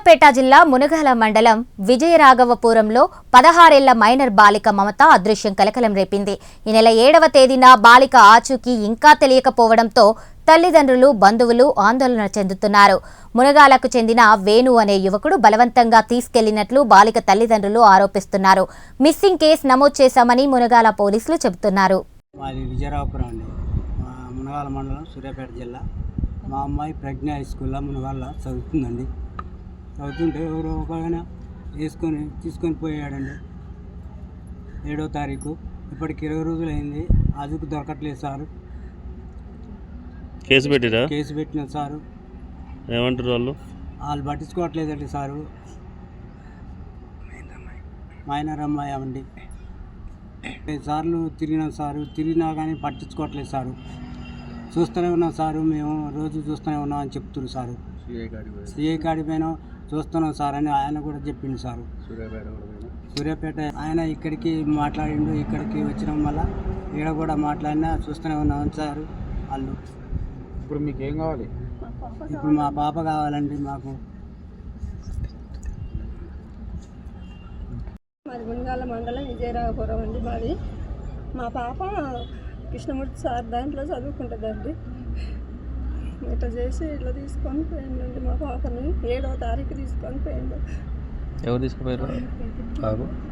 సూర్యాపేట జిల్లా మునగాల మండలం విజయరాఘవపురంలో పదహారేళ్ళ మైనర్ బాలిక మమత అదృశ్యం కలకలం రేపింది. ఈ నెల ఏడవ తేదీన బాలిక ఆచూకీ ఇంకా తెలియకపోవడంతో తల్లిదండ్రులు బంధువులు ఆందోళన చెందుతున్నారు. మునగాలకు చెందిన వేణు అనే యువకుడు బలవంతంగా తీసుకెళ్ళినట్లు బాలిక తల్లిదండ్రులు ఆరోపిస్తున్నారు. మిస్సింగ్ కేసు నమోదు చేశామని మునగాల పోలీసులు చెబుతున్నారు. మా మునగాల మండలం సూర్యాపేట జిల్లా. మా అమ్మాయి ప్రజ్ఞ హై స్కూల్లో మునగాల చదువుతుందండి. చదువుతుంటే ఎవరో ఒక ఆయన వేసుకొని తీసుకొని పోయాడండి. ఏడో తారీఖు. ఇప్పటికి ఇరవై రోజులు అయింది అదుకు దొరకట్లేదు సారు. కేసు పెట్టిరా? కేసు పెట్టిన సారు. ఏమంటారు వాళ్ళు? వాళ్ళు పట్టించుకోవట్లేదండి సారు. మైనర్ అమ్మాయి అవండి సార్లు తిరిగినాం సారు తిరిగినా కానీ పట్టించుకోవట్లేదు సారు. చూస్తూనే ఉన్నాం సారు మేము రోజు చూస్తూనే ఉన్నాం అని చెప్తున్నారు సారు. సిఐ కాడి పైన చూస్తున్నాం సార్ అని ఆయన కూడా చెప్పిండు సారు. సూర్యాపేట ఆయన ఇక్కడికి మాట్లాడిండు ఇక్కడికి వచ్చినాం వల్ల ఈడ కూడా మాట్లాడినా చూస్తూనే ఉన్నాం సారు వాళ్ళు. ఇప్పుడు మీకు ఏం కావాలి? ఇప్పుడు మా పాప కావాలండి మాకు. మాది మునగాల మండలం విజయరాఘపురం అండి మాది. మా పాప కృష్ణమూర్తి సార్ దాంట్లో చదువుకుంటుందండి. ఇట్లా చేసి ఇట్లా తీసుకొని పోయిందండి మా పాపని. ఏడవ తారీఖు తీసుకొని పోయిండు. ఎవరు తీసుకుపోయారు?